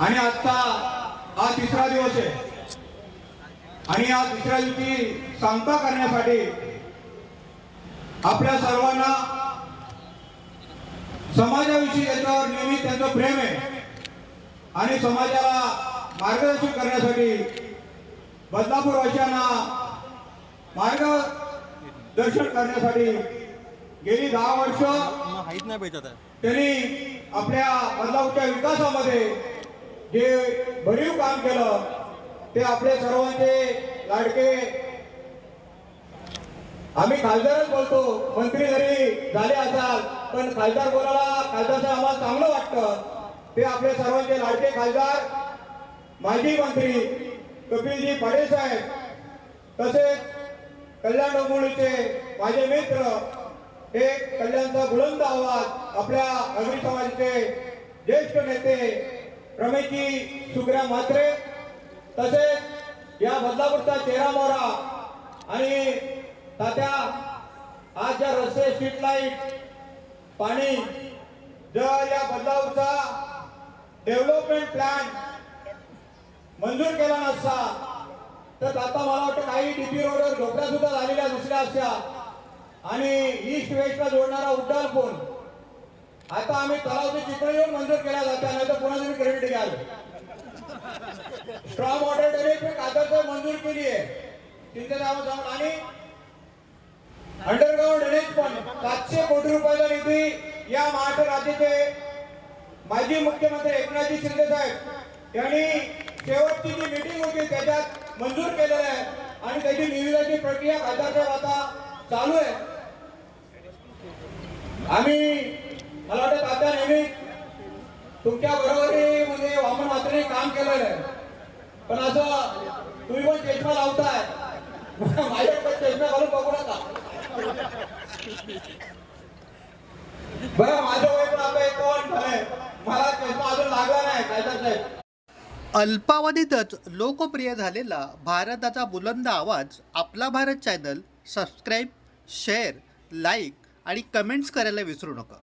आणि आजचा हा तिसरा दिवस आहे. आणि या तिसऱ्या दिवशी सांगता करण्यासाठी आपल्या सर्वांना समाजाविषयी याच्यावर नेहमी त्यांचं प्रेम आहे. आणि समाजाला मार्गदर्शन करण्यासाठी बदलापूर वासियांना मार्गदर्शन करण्यासाठी गेली दहा वर्ष त्यांनी आपल्या बदलापूरच्या विकासामध्ये जे भरीव काम केलं. ते आपले सर्वांचे लाडके. आम्ही खासदारच बोलतो. मंत्री जरी झाले असाल पण खासदार बोलायला खासदारचं आम्हाला चांगलं वाटतं. ते आपले सर्वांचे लाडके खासदार. माजी मंत्री कपिलजी पाडे साहेब तसेच कल्याण डोंबिवलीचे माझे मित्र हे कल्याणचा बुलंद आवाज आपल्या अग्री समाजाचे ज्येष्ठ नेते रमेशजी सुग्रा म्हात्रे तसेच या बदलापूरचा चेहरा मोहरा आणि तात्या आज ज्या रस्ते स्ट्रीट लाइट पाणी जर या बदलापूरचा डेव्हलपमेंट प्लॅन मंजूर केला नसता तर आता मला वाटतं काही डीपी रोडवर झोपड्या सुद्धा झालेल्या दुसऱ्या असत्या. आणि ईस्ट वेस्टला जोडणारा उड्डाण फोन आता आम्ही तलावचे चित्र येऊन मंजूर केला जाते नाही तर पुन्हा तुम्ही क्रेडिट घ्याल स्ट्रॉंग वॉटर ड्रेनेज कागद मंजूर केली आहे. तिथे जाऊन आणि अंडरग्राऊंड ड्रेनेज पण सातशे कोटी रुपयाचा निधी या महाराष्ट्र राज्याचे माजी मुख्यमंत्री एकनाथजी शिंदे साहेब यांनी शेवटची जी मीटिंग होती त्याच्यात मंजूर केलेलं आहे. आणि त्याची निविदाची प्रक्रिया खासदार साहेब आता चालू आहे. आम्ही मला वाटतं आता नेहमी तुमच्या बरोबरही म्हणजे वामन मात्रेने काम केलेलं आहे पण असं तुम्ही पण चष्मा लावताय. माझ्या पण चष्मा घालून बघू नका. बरं माझं वय पण आता एकावन्न झालंय. मला चष्मा अजून लागला नाही काय साहेब अल्पावधीतच लोकप्रिय झालेला भारताचा बुलंद आवाज आपला Bharat channel subscribe share like आणि कमेंट्स करायला विसरू नका.